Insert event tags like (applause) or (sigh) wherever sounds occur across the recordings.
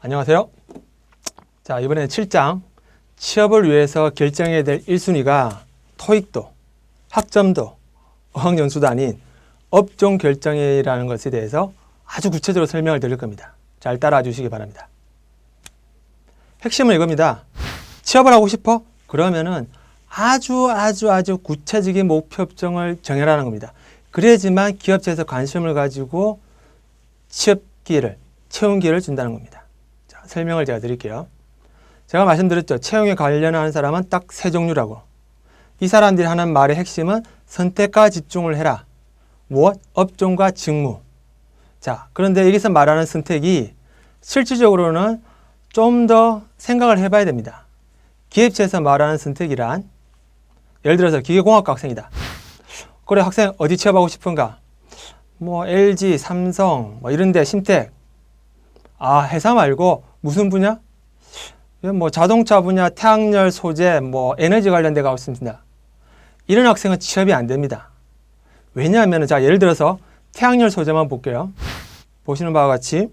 안녕하세요. 자, 이번에는 7장 취업을 위해서 결정해야 될 1순위가 토익도, 학점도, 어학연수도 아닌 업종 결정이라는 것에 대해서 아주 구체적으로 설명을 드릴 겁니다. 잘 따라와 주시기 바랍니다. 핵심은 이겁니다. 취업을 하고 싶어? 그러면은 아주 아주 아주 구체적인 목표 업종을 정해라는 겁니다. 그래야지만 기업체에서 관심을 가지고 취업 기회를, 채용 기회를 준다는 겁니다. 자, 설명을 제가 드릴게요. 제가 말씀드렸죠. 채용에 관련하는 사람은 딱 세 종류라고. 이 사람들이 하는 말의 핵심은 선택과 집중을 해라. 무엇? 업종과 직무. 자, 그런데 여기서 말하는 선택이 실질적으로는 좀 더 생각을 해봐야 됩니다. 기업체에서 말하는 선택이란 예를 들어서 기계공학과 학생이다. 그래 학생 어디 취업하고 싶은가? 뭐 LG, 삼성 뭐 이런 데 심택. 아 회사 말고 무슨 분야? 뭐 자동차 분야, 태양열 소재, 뭐 에너지 관련돼 가고 있습니다. 이런 학생은 취업이 안 됩니다. 왜냐하면 자 예를 들어서 태양열 소재만 볼게요. 보시는 바와 같이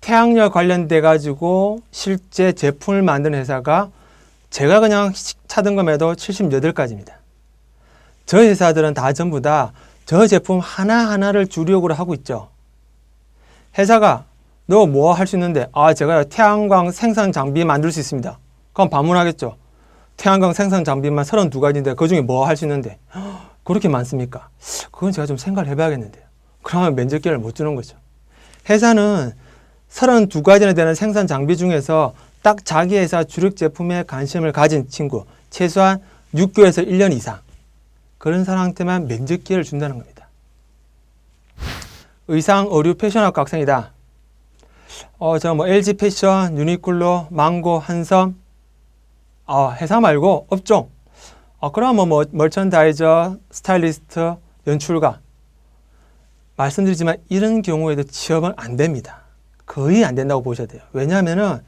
태양열 관련돼 가지고 실제 제품을 만드는 회사가 제가 그냥 것에도 78가지입니다. 저 회사들은 다 전부 다 저 제품 하나하나를 주력으로 하고 있죠. 회사가 너 뭐 할 수 있는데 아 제가 태양광 생산 장비 만들 수 있습니다. 그럼 반문하겠죠. 태양광 생산 장비만 32가지인데 그중에 뭐 할 수 있는데 (gasps) 그렇게 많습니까? 그건 제가 좀 생각을 해봐야겠는데요. 그러면 면접 기회를 못 주는 거죠. 회사는 32가지나 되는 생산 장비 중에서 딱 자기 회사 주력 제품에 관심을 가진 친구 최소한 6개월에서 1년 이상 그런 사람한테만 면접 기회를 준다는 겁니다. 의상, 의류, 패션학과 학생이다. 어, 저 뭐 LG 패션, 유니클로, 망고, 한섬. 아, 회사 말고 업종. 어, 그러면 뭐 멀천다이저, 스타일리스트, 연출가. 말씀드리지만 이런 경우에도 취업은 안 됩니다. 거의 안 된다고 보셔야 돼요. 왜냐하면은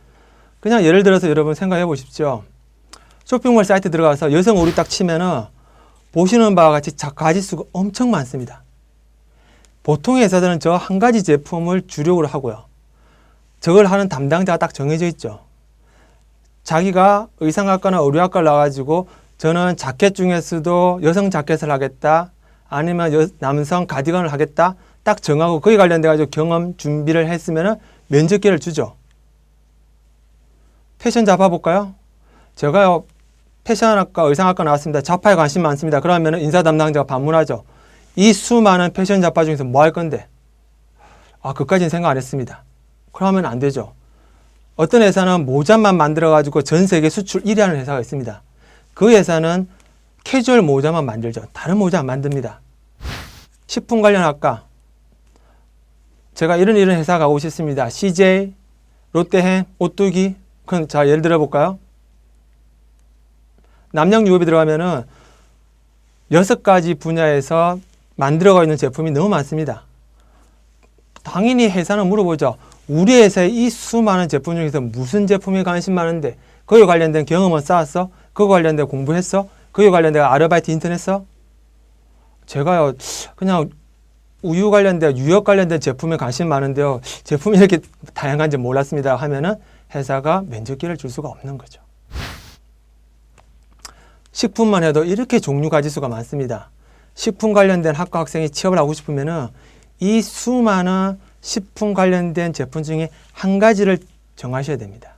그냥 예를 들어서 여러분 생각해 보십시오. 쇼핑몰 사이트 들어가서 여성 의류 딱 치면은 보시는 바와 같이 자- 가지수가 엄청 많습니다. 보통 회사들은 저 한 가지 제품을 주력으로 하고요. 저걸 하는 담당자가 딱 정해져 있죠. 자기가 의상학과나 의류학과를 나와가지고 저는 자켓 중에서도 여성 자켓을 하겠다. 아니면 여- 남성 가디건을 하겠다. 딱 정하고 거기 관련돼 가지고 경험 준비를 했으면은 면접 기회를 주죠. 패션 잡아볼까요? 제가요 패션학과 의상학과 나왔습니다. 자파에 관심 많습니다. 그러면 인사 담당자가 반문하죠. 이 수많은 패션 자파 중에서 뭐 할 건데? 아, 그까지는 생각 안 했습니다. 그러면 안 되죠. 어떤 회사는 모자만 만들어가지고 전 세계 수출 1위 하는 회사가 있습니다. 그 회사는 캐주얼 모자만 만들죠. 다른 모자 안 만듭니다. 식품 관련 학과. 제가 이런 이런 회사 가고 싶습니다. CJ, 롯데햄, 오뚜기. 그럼 자, 예를 들어 볼까요? 남양 유업에 들어가면은 여섯 가지 분야에서 만들어가 있는 제품이 너무 많습니다. 당연히 회사는 물어보죠. 우리 회사의 이 수많은 제품 중에서 무슨 제품에 관심 많은데 거기에 관련된 경험은 쌓았어? 그거 관련된 공부했어? 거기에 관련된 아르바이트 인터넷 어 제가요 그냥 우유 관련된 유역 관련된 제품에 관심 많은데요. 제품이 이렇게 다양한지 몰랐습니다 하면은 회사가 면접 기회를 줄 수가 없는 거죠. 식품만 해도 이렇게 종류 가지수가 많습니다. 식품 관련된 학과 학생이 취업을 하고 싶으면은 이 수많은 식품 관련된 제품 중에 한 가지를 정하셔야 됩니다.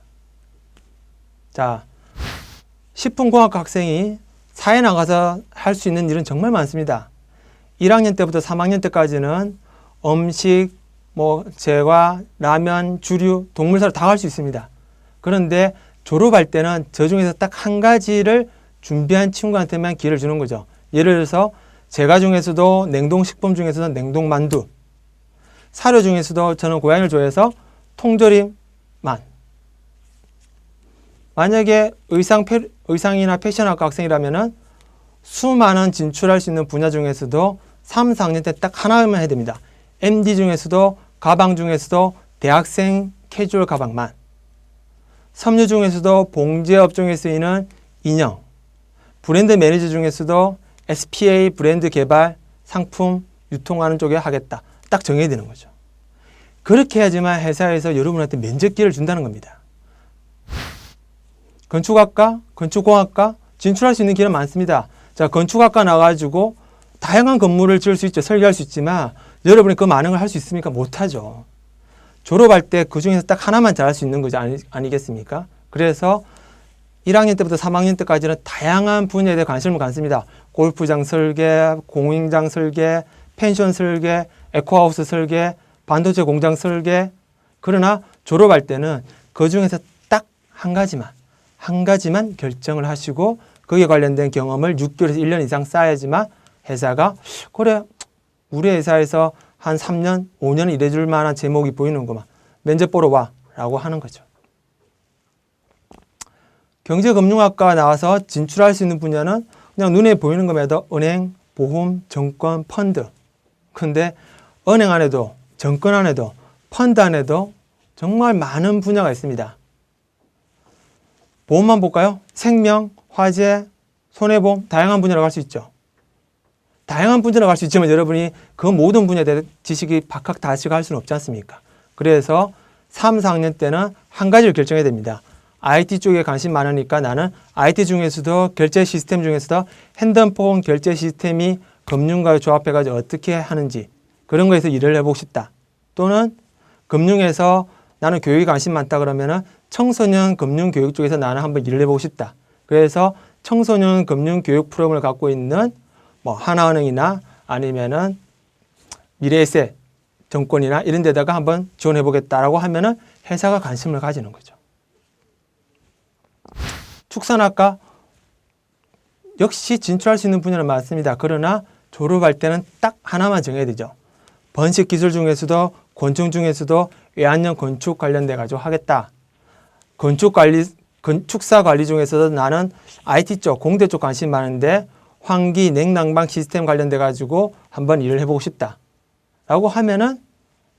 자, 식품공학과 학생이 사회 나가서 할 수 있는 일은 정말 많습니다. 1학년 때부터 3학년 때까지는 음식, 뭐 제과, 라면, 주류, 동물사를 다 할 수 있습니다. 그런데 졸업할 때는 저 중에서 딱 한 가지를 준비한 친구한테만 기회를 주는 거죠. 예를 들어서 제과 중에서도 냉동식품 중에서도 냉동만두, 사료 중에서도 저는 고양이를 좋아해서 통조림만. 만약에 의상, 패, 의상이나 패션학과 학생이라면은 수많은 진출할 수 있는 분야 중에서도 3, 4학년 때 딱 하나만 해야 됩니다. MD 중에서도 가방 중에서도 대학생 캐주얼 가방만. 섬유 중에서도 봉제 업종에 쓰이는 인형. 브랜드 매니저 중에서도 SPA 브랜드 개발, 상품, 유통하는 쪽에 하겠다. 딱 정해야 되는 거죠. 그렇게 해야지만 회사에서 여러분한테 면접 기회를 준다는 겁니다. 건축학과, 건축공학과 진출할 수 있는 기회는 많습니다. 자, 건축학과 나가지고 다양한 건물을 지을 수 있죠. 설계할 수 있지만 여러분이 그 많은 걸 할 수 있습니까? 못하죠. 졸업할 때 그 중에서 딱 하나만 잘할 수 있는 거지 아니, 아니겠습니까? 그래서 1학년 때부터 3학년 때까지는 다양한 분야에 대해 관심을 갖습니다. 골프장 설계, 공인장 설계, 펜션 설계, 에코하우스 설계, 반도체 공장 설계. 그러나 졸업할 때는 그 중에서 딱 한 가지만, 한 가지만 결정을 하시고 거기에 관련된 경험을 6개월에서 1년 이상 쌓아야지만 회사가 그래 우리 회사에서 한 3년, 5년 일해줄 만한 제목이 보이는구만. 면접 보러 와. 라고 하는 거죠. 경제금융학과 나와서 진출할 수 있는 분야는 그냥 눈에 보이는 것마다 은행, 보험, 정권, 펀드. 근데 은행 안에도, 정권 안에도, 펀드 안에도 정말 많은 분야가 있습니다. 보험만 볼까요? 생명, 화재, 손해보험, 다양한 분야로 갈 수 있죠. 다양한 분야로 갈 수 있지만 여러분이 그 모든 분야에 대해 지식이 박학 다식할 할 수는 없지 않습니까? 그래서 3, 4학년 때는 한 가지를 결정해야 됩니다. IT 쪽에 관심 많으니까 나는 IT 중에서도 결제 시스템 중에서도 핸드폰 결제 시스템이 금융과 조합해가지고 어떻게 하는지 그런 거에서 일을 해보고 싶다. 또는 금융에서 나는 교육에 관심 많다 그러면은 청소년 금융 교육 쪽에서 나는 한번 일을 해보고 싶다. 그래서 청소년 금융 교육 프로그램을 갖고 있는 뭐 하나은행이나 아니면은 미래에셋 정권이나 이런 데다가 한번 지원해 보겠다라고 하면은 회사가 관심을 가지는 거죠. 축산학과 역시 진출할 수 있는 분야는 많습니다. 그러나 졸업할 때는 딱 하나만 정해야 되죠. 번식 기술 중에서도 건축 중에서도 외환형 건축 관련돼 가지고 하겠다. 건축 관리 건축사 관리 중에서도 나는 IT 쪽 공대 쪽 관심 많은데 환기 냉난방 시스템 관련돼 가지고 한번 일을 해보고 싶다. 라고 하면은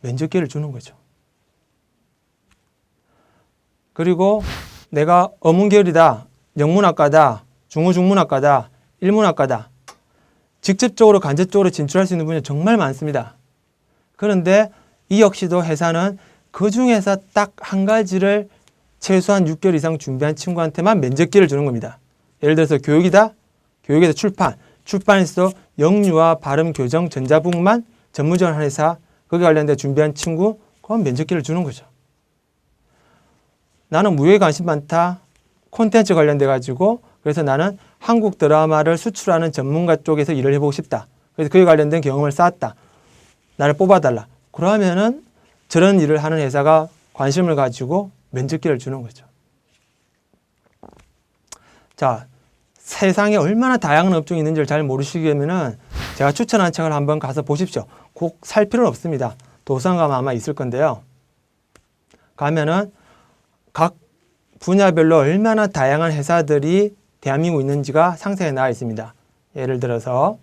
면접 기회를 주는 거죠. 그리고 내가 어문계열이다, 영문학과다, 중어중문학과다, 일문학과다. 직접적으로 간접적으로 진출할 수 있는 분야 정말 많습니다. 그런데 이 역시도 회사는 그 중에서 딱 한 가지를 최소한 6개월 이상 준비한 친구한테만 면접 기회를 주는 겁니다. 예를 들어서 교육이다, 교육에서 출판, 출판에서도 영유아 발음 교정 전자북만 전문적인 회사 거기 관련된 준비한 친구 그건 면접 기회를 주는 거죠. 나는 무예에 관심 많다. 콘텐츠 관련돼 가지고 그래서 나는 한국 드라마를 수출하는 전문가 쪽에서 일을 해보고 싶다. 그래서 그에 관련된 경험을 쌓았다. 나를 뽑아달라. 그러면은 저런 일을 하는 회사가 관심을 가지고 면접기를 주는 거죠. 자, 세상에 얼마나 다양한 업종이 있는지를 잘 모르시려면은 제가 추천한 책을 한번 가서 보십시오. 꼭 살 필요는 없습니다. 도서관 가면 아마 있을 건데요. 가면은 각 분야별로 얼마나 다양한 회사들이 대한민국에 있는지가 상세히 나와 있습니다. 예를 들어서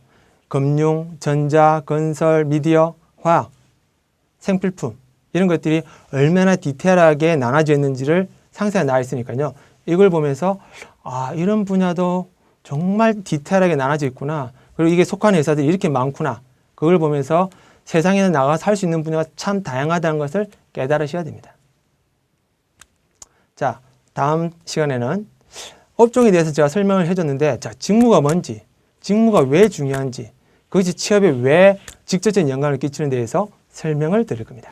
금융, 전자, 건설, 미디어, 화학, 생필품 이런 것들이 얼마나 디테일하게 나눠져 있는지를 상세히 나와 있으니까요. 이걸 보면서 아 이런 분야도 정말 디테일하게 나눠져 있구나. 그리고 이게 속한 회사들이 이렇게 많구나. 그걸 보면서 세상에 나가서 살수 있는 분야가 참 다양하다는 것을 깨달으셔야 됩니다. 자, 다음 시간에는 업종에 대해서 제가 설명을 해줬는데, 자, 직무가 뭔지, 직무가 왜 중요한지, 그것이 취업에 왜 직접적인 영향을 끼치는 데에서 설명을 드릴 겁니다.